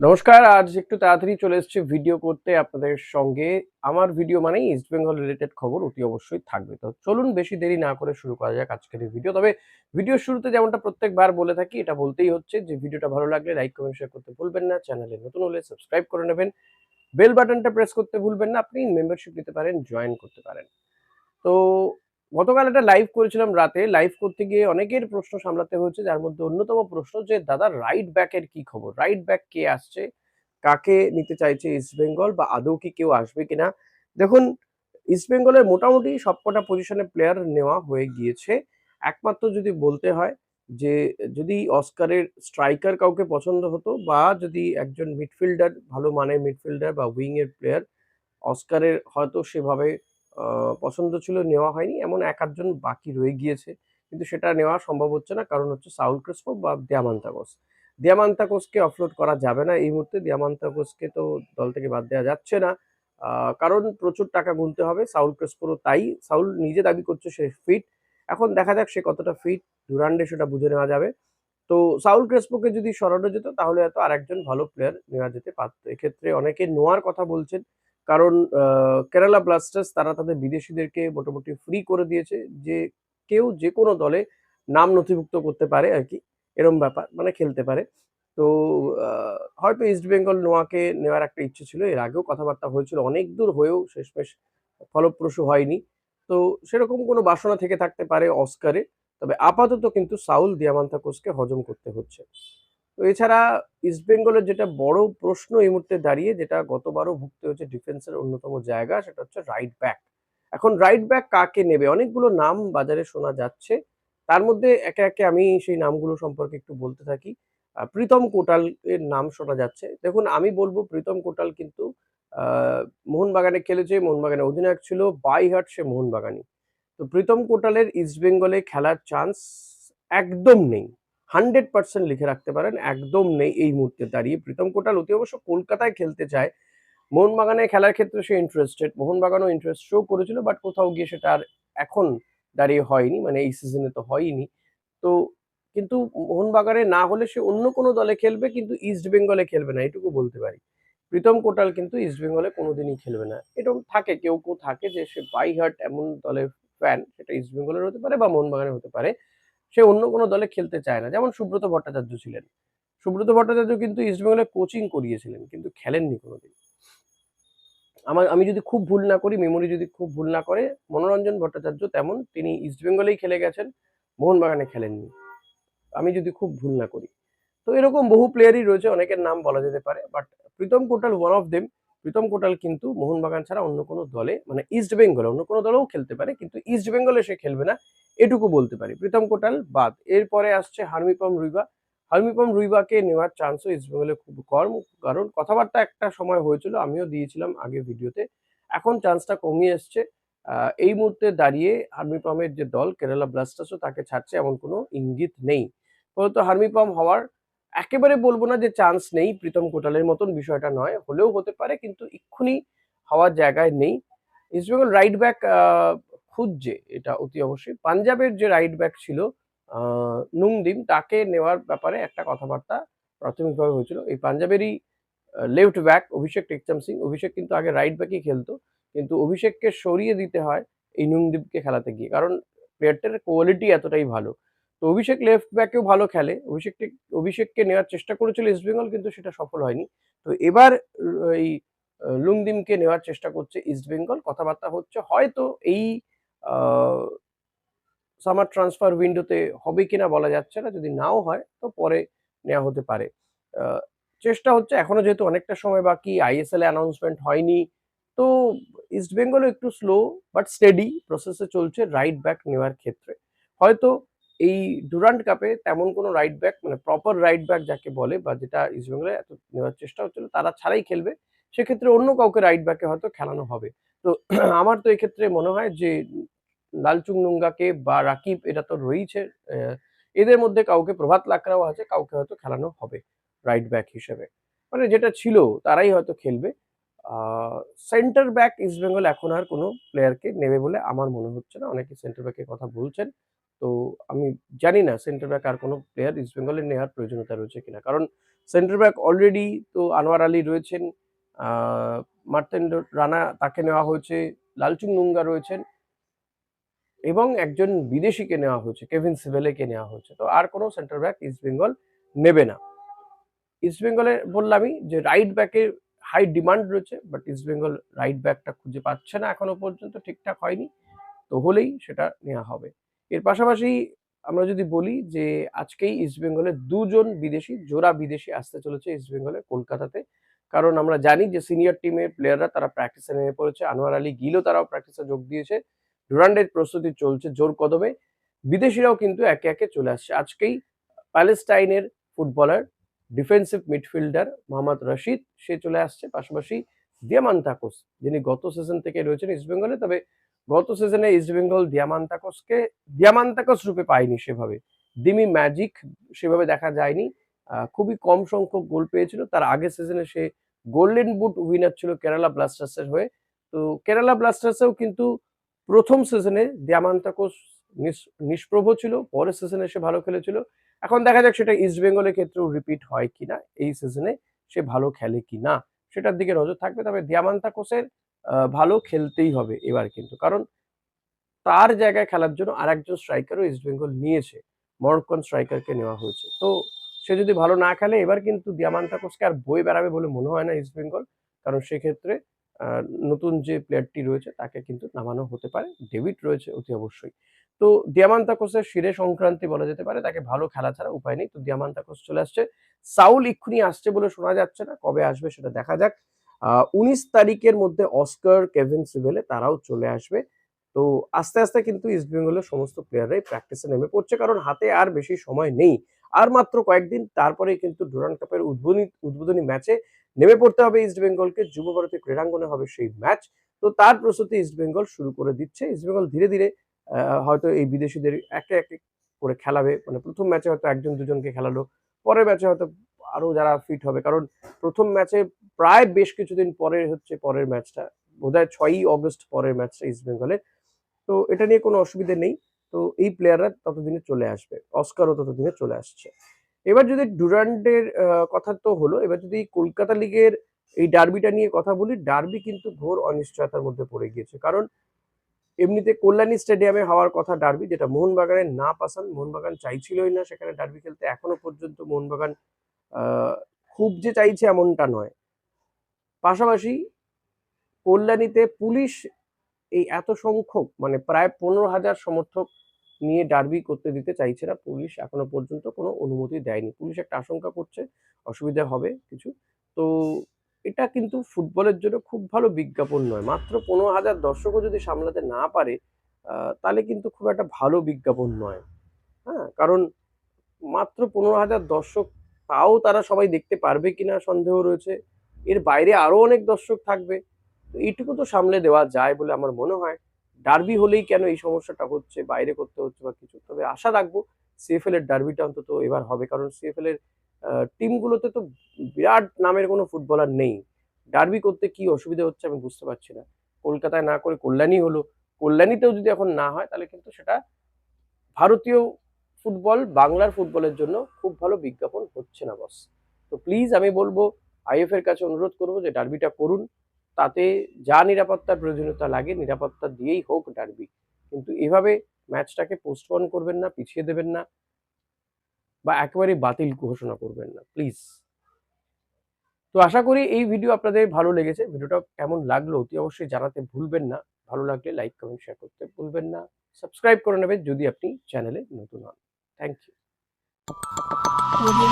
নমস্কার, আজ একটু তাড়াতাড়ি চলে এসেছি ভিডিও করতে আপনাদের সঙ্গে। আমার ভিডিও মানেই ইস্ট বেঙ্গল রিলেটেড খবর, অতি অবশ্যই থাকবে। তো চলুন বেশি দেরি না করে শুরু করা যাক আজকের এই ভিডিও তবে ভিডিওর শুরুতে যেমনটা প্রত্যেকবার বলে থাকি, এটা বলতেই হচ্ছে যে ভিডিওটা ভালো লাগলে লাইক কমেন্ট শেয়ার করতে ভুলবেন না। চ্যানেলে নতুন হলে সাবস্ক্রাইব করে নেবেন। বেল বাটনটা প্রেস করতে ভুলবেন না। আপনি মেম্বারশিপ নিতে পারেন জয়েন করতে পারেন। তো গতকাল একটা লাইভ করেছিলাম রাতে। লাইভ করতে গিয়ে অনেকের প্রশ্ন সামলাতে হয়েছে, যার মধ্যে অন্যতম প্রশ্ন যে, দাদা রাইট ব্যাকের কি খবর? রাইট ব্যাক কে আসছে? কাকে নিতে চাইছে ইস্ট বেঙ্গল বা আদৌ কি কেউ আসবে কিনা? দেখুন ইস্ট বেঙ্গলের মোটামুটি সবকটা পজিশনে প্লেয়ার নেওয়া হয়ে গিয়েছে। একমাত্র যদি বলতে হয় যে, যদি অস্কারের স্ট্রাইকার কাউকে পছন্দ হতো বা যদি একজন মিডফিল্ডার ভালো মানের মিডফিল্ডার বা উইং এর প্লেয়ার অস্কারের হয়তো সেভাবে পছন্দ ছিল নেওয়া হয়নি। এমন এক আধজন বাকি রয়ে গিয়েছে। কিন্তু সেটা নেওয়া সম্ভব হচ্ছে না। কারণ হচ্ছে সাউল ক্রিস্পো বা দিয়ামান্তাগোস দিয়ামান্তাকোসকে অফলোড করা যাবে না এই মুহূর্তে। দিয়ামান্তাকোসকে তো দল থেকে বাদ দেওয়া যাচ্ছে না। কারণ প্রচুর টাকা গুনতে হবে। সাউল ক্রেসপোরও তাই। সাউল নিজে দাবি করছে সে ফিট এখন দেখা যাক সে কতটা ফিট ডুরান্ডে সেটা বুঝে নেওয়া যাবে। তো সাউল ক্রেসপোকে যদি সরানো যেত, তাহলে হয়তো আরেকজন ভালো প্লেয়ার নেওয়া যেতে পারতো। এক্ষেত্রে অনেকে নোয়ার কথা বলছেন। কারণ কেরালা ব্লাস্টার্স তারা তাদের বিদেশিদেরকে মোটামুটি ফ্রি করে দিয়েছে যে কেউ যে কোনো দলে নাম নথিভুক্ত করতে পারে আর কি, এরম ব্যাপার মানে খেলতে পারে। তো হয়তো ইস্ট বেঙ্গল নোয়াকে নেওয়ার একটা ইচ্ছে ছিল, এর আগেও কথাবার্তা হয়েছিল, অনেক দূর হয়েও শেষমেশ ফলপ্রসূ হয়নি। তো সেরকম কোনো বাসনা থেকে থাকতে পারে অস্কারে তবে আপাতত কিন্তু সাউল দিয়ামান্তাকোসকে হজম করতে হচ্ছে। তো এছাড়া ইস্ট বেঙ্গলের যেটা বড় প্রশ্ন এই মুহূর্তে দাঁড়িয়ে, যেটা গতবারও ভুগতে হচ্ছে ডিফেন্সের অন্যতম জায়গা, সেটা হচ্ছে রাইট ব্যাক এখন রাইট ব্যাক কাকে নেবে? অনেকগুলো নাম বাজারে শোনা যাচ্ছে। তার মধ্যে একে একে আমি সেই নামগুলো সম্পর্কে একটু বলতে থাকি। প্রীতম কোটাল এর নাম শোনা যাচ্ছে। দেখুন, আমি বলব প্রীতম কোটাল কিন্তু মোহনবাগানে খেলেছে, মোহনবাগানে অধিনায়ক ছিল, বাই হার্ট সে মোহনবাগানি তো প্রীতম কোটালের ইস্ট বেঙ্গলে খেলার চান্স একদম নেই। হান্ড্রেড পার্সেন্ট লিখে রাখতে পারেন, একদম নেই এই মুহূর্তে দাঁড়িয়ে। প্রীতম কোটাল অতি অবশ্য কলকাতায় খেলতে চায়। মোহনবাগানে খেলার ক্ষেত্রে সে ইন্টারেস্টেড মোহনবাগানও ইন্টারেস্ট শো করেছিল বাট কোথাও গিয়ে সেটা আর এখন দাঁড়িয়ে হয়নি মানে এই সিজনে তো হয়নি। তো কিন্তু মোহনবাগানে না হলে সে অন্য কোনো দলে খেলবে, কিন্তু ইস্ট বেঙ্গলে খেলবে না, এটুকু বলতে পারি। প্রীতম কোটাল কিন্তু ইস্ট বেঙ্গলে কোনোদিনই খেলবে না। এরকম থাকে, কেউ কেউ থাকে যে সে বাই হার্ট এমন দলের ফ্যান সেটা ইস্ট বেঙ্গলের হতে পারে বা মোহনবাগানের হতে পারে। সে অন্য কোনো দলে খেলতে চায় না। যেমন সুব্রত ভট্টাচার্য ছিলেন। সুব্রত ভট্টাচার্য কিন্তু ইস্ট বেঙ্গলে কোচিং করিয়েছিলেন, কিন্তু খেলেননি কোনোদিন। আমার, আমি যদি খুব ভুল না করি মেমোরি যদি খুব ভুল না করে, মনোরঞ্জন ভট্টাচার্য তেমন, তিনি ইস্টবেঙ্গলেই খেলে গেছেন, মোহনবাগানে খেলেননি। আমি যদি খুব ভুল না করি। তো এরকম বহু প্লেয়ারই রয়েছে, অনেকের নাম বলা যেতে পারে but Pritam Kotal one of them Pritam Kotal কিন্তু মোহনবাগান ছাড়া অন্য কোনো দলে মানে ইস্ট বেঙ্গলে অন্য কোনো দলেও খেলতে পারে, কিন্তু ইস্ট বেঙ্গলে সে খেলবে না, এটুকু বলতে পারি। প্রীতম কোটাল বাদ। এরপরে আসছে হারমিপম রুইবা। হারমিপম রুইবাকে নেওয়ার চান্সও ইস্ট বেঙ্গলে খুব কম, কারণ কথাবার্তা একটা সময় হয়েছিল, আমিও দিয়েছিলাম আগে ভিডিওতে। এখন চান্সটা কমিয়ে এসছে। এই মুহূর্তে দাঁড়িয়ে হারমিপমের যে দল কেরালা ব্লাস্টার্সও তাকে ছাড়ছে, এমন কোনো ইঙ্গিত নেই। ফলত হারমিপম হওয়ার একেবারে বলব না যে চান্স নেই প্রীতম কোটালের মতন বিষয়টা নয়, হলেও হতে পারে, কিন্তু এক্ষুনি হওয়ার জায়গায় নেই। ইস্টবেঙ্গল রাইট ব্যাক খুঁজছে এটা অতি অবশ্যই। পাঞ্জাবের যে রাইট ব্যাক ছিল নুংদিম, তাকে নেওয়ার ব্যাপারে একটা কথাবার্তা প্রাথমিকভাবে হয়েছিল। এই পাঞ্জাবেরই লেফট ব্যাক অভিষেক টেকচাম সিং। অভিষেক কিন্তু আগে রাইট ব্যাকই খেলতো, কিন্তু অভিষেককে সরিয়ে দিতে হয় এই নুংদীপকে খেলাতে গিয়ে। কারণ প্লেয়ারটার কোয়ালিটি এতটাই ভালো। তো অভিষেক লেফট ব্যাকেও ভালো খেলে। অভিষেক অভিষেককে নেওয়ার চেষ্টা করেছিল ইস্ট বেঙ্গল কিন্তু সেটা সফল হয়নি। তো এবার এই লুংদিমকে নেওয়ার চেষ্টা করছে ইস্ট বেঙ্গল কথাবার্তা হচ্ছে, হয়তো এই সামার ট্রান্সফার উইন্ডোতে হবে কিনা বলা যাচ্ছে না। যদি নাও হয়, তো পরে নেওয়া হতে পারে। চেষ্টা হচ্ছে, এখনও যেহেতু অনেকটা সময় বাকি আইএসএল এ অ্যানাউন্সমেন্ট হয়নি, তো ইস্ট বেঙ্গলও একটু স্লো বাট স্টেডি প্রসেসে চলছে রাইট ব্যাক নেওয়ার ক্ষেত্রে। হয়তো এই ডুরান্ট কাপে তেমন কোনো রাইট ব্যাক মানে প্রপার রাইট ব্যাক যাকে বলে বা যেটা ইস্টবেঙ্গলে এত নেওয়ার চেষ্টা হচ্ছিল, তারা ছাড়াই খেলবে। সেক্ষেত্রে অন্য কাউকে রাইট ব্যাকে হয়তো খেলানো হবে। তো আমার তো এক্ষেত্রে মনে হয় যে লালচুং নুঙ্গাকে বা রাকিব, এটা তো রয়েছে এদের মধ্যে কাউকে প্রভাত লাকড়াও আছে, কাউকে হয়তো খেলানো হবে রাইট ব্যাক হিসেবে। মানে যেটা ছিল, তারাই হয়তো খেলবে। সেন্টার ব্যাক ইস্টবেঙ্গল এখন আর কোনো প্লেয়ারকে নেবে বলে আমার মনে হচ্ছে না। অনেকে সেন্টার ব্যাকের কথা বলছেন। তো আমি জানি না সেন্টার ব্যাক আর কোনো প্লেয়ার ইস্ট বেঙ্গলের নেওয়ার প্রয়োজনীয়তা রয়েছে কিনা। কারণ সেন্টার ব্যাক অলরেডি তো আনোয়ার আলী রয়েছেন মার্তেন রানা তাকে নেওয়া হয়েছে, লালচুং নুঙ্গা রয়েছেন এবং একজন বিদেশিকে নেওয়া হয়েছে, কেভিন সিভেলেকে নেওয়া হয়েছে। তো আর কোনো সেন্টার ব্যাক ইস্ট বেঙ্গল নেবে না। ইস্ট বেঙ্গলে বললামই যে রাইট ব্যাকের হাই ডিমান্ড রয়েছে বাট ইস্ট বেঙ্গল রাইট ব্যাকটা খুঁজে পাচ্ছে না এখনও পর্যন্ত, ঠিকঠাক হয়নি। তো হলেই সেটা নেওয়া হবে। এর পাশাপাশি আমরা যদি বলি যে আজকেই ইস্ট বেঙ্গলের দুজন বিদেশি, জোড়া বিদেশি আসতে চলেছে ইস্ট বেঙ্গলের কলকাতাতে। কারণ আমরা জানি যে সিনিয়র টিমের প্লেয়াররা তারা প্র্যাকটিসে নেমে পড়েছে। আনোয়ার আলী গিলও তারাও প্র্যাকটিসে যোগ দিয়েছে। ডুরান্ডের প্রস্তুতি চলছে জোর কদমে। বিদেশিরাও কিন্তু একে একে চলে আসছে। আজকেই প্যালেস্টাইনের footballer defensive midfielder Mohammed Rashid, সে চলে আসছে। পাশাপাশি দিয়ামান্তাকোস যিনি গত সিজন থেকে রয়েছেন ইস্টবেঙ্গলে তবে গত সিজনে ইস্টবেঙ্গল দিয়ামান্তাকোসকে দিয়ামান্তাকোস রূপে পায়নি সেভাবে। দিমি ম্যাজিক সেভাবে দেখা যায়নি। খুবই কম সংখ্যক গোল পেয়েছিল। তার আগের সিজনে সে গোল্ডেন বুট উইনার ছিল কেরালা ব্লাস্টার্সের হয়ে। তো কেরালা ব্লাস্টার্সেও কিন্তু প্রথম সিজনে দিয়ামান্তাকোস নিষ্প্রভ ছিল। পরের সিজনে সে ভালো খেলেছিল। এখন দেখা যাক সেটা ইস্ট বেঙ্গলের ক্ষেত্রেও রিপিট হয় কিনা। এই সিজনে সে ভালো খেলে কিনা। সেটার দিকে নজর থাকবে। তবে দিয়ামান্তাকোসের ভালো খেলতেই হবে এবার কিন্তু। কারণ তার জায়গায় খেলার জন্য আর একজন স্ট্রাইকারও ইস্ট বেঙ্গল নিয়েছে। মরক্কন স্ট্রাইকারকে নেওয়া হয়েছে। তো সে যদি ভালো না খেলে, এবার কিন্তু দিয়ামান্তাকোসকে আর বই বেড়াবে বলে মনে হয় না ইস্ট বেঙ্গল কারণ সেক্ষেত্রে নতুন যে প্লেয়ারটি রয়েছে, তাকে কিন্তু নামানো হতে পারে। ডেভিড রয়েছে অতি অবশ্যই। তো দিয়ামান্তাকোসের শিরে সংক্রান্তি বলা যেতে পারে। তাকে ভালো খেলা ছাড়া উপায় নেই। তো দিয়ামান্তাকোস চলে আসছে। সাউল ইক্ষুনি আসছে বলে শোনা যাচ্ছে না। কবে আসবে সেটা দেখা যাক। উনিশ তারিখের মধ্যে অস্কার, কেভিন সিভেলে তারাও চলে আসবে। তো আস্তে আস্তে কিন্তু ইস্ট বেঙ্গলের সমস্ত প্লেয়াররাই প্র্যাকটিসে নেমে পড়ছে, কারণ হাতে আর বেশি সময় নেই। আর মাত্র কয়েকদিন তারপরে কিন্তু ডুরান্ড কাপের উদ্বোধনী উদ্বোধনী ম্যাচে নেমে পড়তে হবে ইস্ট বেঙ্গলকে। যুব ভারতী ক্রীড়াঙ্গনে হবে সেই ম্যাচ। তো তার প্রস্তুতি ইস্ট বেঙ্গল শুরু করে দিচ্ছে। ইস্ট বেঙ্গল ধীরে ধীরে হয়তো এই বিদেশিদের একে একে করে খেলাবে। মানে প্রথম ম্যাচে হয়তো একজন দুজনকে খেলালো, পরের ম্যাচে হয়তো আরও যারা ফিট হবে। কারণ প্রথম ম্যাচে প্রায় বেশ কিছুদিন পরে হচ্ছে পরের ম্যাচটা। বোধহয় ছয়ই অগস্ট পরের ম্যাচটা ইস্ট বেঙ্গলের তো এটা নিয়ে কোনো অসুবিধে নেই। তো এই প্লেয়াররা ততদিনে চলে আসবে। অস্কারও ততদিনে চলে আসছে। এবার যদি ডুরান্ডের কথা তো হলো, এবার যদি কলকাতা লিগের এই ডার্বিটা নিয়ে কথা বলি, ডার্বি কিন্তু ঘোর অনিশ্চয়তার মধ্যে পড়ে গিয়েছে। কারণ এমনিতে কল্যাণী স্টেডিয়ামে হওয়ার কথা ডার্বি, যেটা মোহনবাগানের না পাসান, মোহনবাগান চাইছিলই না সেখানে ডার্বি খেলতে। এখনও পর্যন্ত মোহনবাগান খুব যে চাইছে এমনটা নয়। পাশাপাশি কল্যাণীতে পুলিশ এই এত সংখ্যক মানে প্রায় পনেরো হাজার সমর্থক নিয়ে ডার্বি করতে দিতে চাইছে না। পুলিশ এখনও পর্যন্ত কোনো অনুমতি দেয়নি। পুলিশ একটা আশঙ্কা করছে, অসুবিধা হবে কিছু। তো এটা কিন্তু ফুটবলের জন্য খুব ভালো বিজ্ঞাপন নয়। মাত্র পনেরো হাজার দর্শকও যদি সামলাতে না পারে তাহলে কিন্তু খুব একটা ভালো বিজ্ঞাপন নয়। হ্যাঁ কারণ মাত্র পনেরো হাজার দর্শক, তাও তারা সবাই দেখতে পারবে কিনা সন্দেহ রয়েছে। এর বাইরে আরও অনেক দর্শক থাকবে। তো এইটুকু তো সামলে দেওয়া যায় বলে আমার মনে হয়। ডার্বি হলেই কেন এই সমস্যাটা হচ্ছে, বাইরে করতে হচ্ছে বা কিছু? তবে আশা রাখব সিএফএল এর ডার্বিটা অন্তত এবার হবে। কারণ সিএফএল এর টিমগুলোতে তো বিরাট নামের কোনো ফুটবলার নেই। ডার্বি করতে কি অসুবিধা হচ্ছে আমি বুঝতে পারছি না। কলকাতায় না করে কল্যাণী হলো। কল্যাণীতেও যদি এখন না হয়, তাহলে কিন্তু সেটা ভারতীয় ফুটবল, বাংলার ফুটবলের জন্য খুব ভালো বিজ্ঞাপন হচ্ছে না বস তো প্লিজ আমি বলব আইএফ এর কাছে অনুরোধ করব যে ডার্বিটা করুন। তাতে যা নিরাপত্তার প্রয়োজনীয়তা লাগে, নিরাপত্তা দিয়েই হোক ডার্বি। কিন্তু এভাবে ম্যাচটাকে পোস্টপন করবেন না, পিছিয়ে দেবেন না বা একেবারে বাতিল ঘোষণা করবেন না, প্লিজ। তো আশা করি এই ভিডিও আপনাদের ভালো লেগেছে। ভিডিওটা কেমন লাগল অতি অবশ্যই জানাতে ভুলবেন না। ভালো লাগলে লাইক, কমেন্ট শেয়ার করতে ভুলবেন না। সাবস্ক্রাইব করে নেবেন যদি আপনি চ্যানেলে নতুন হন। Thank you. 오디오.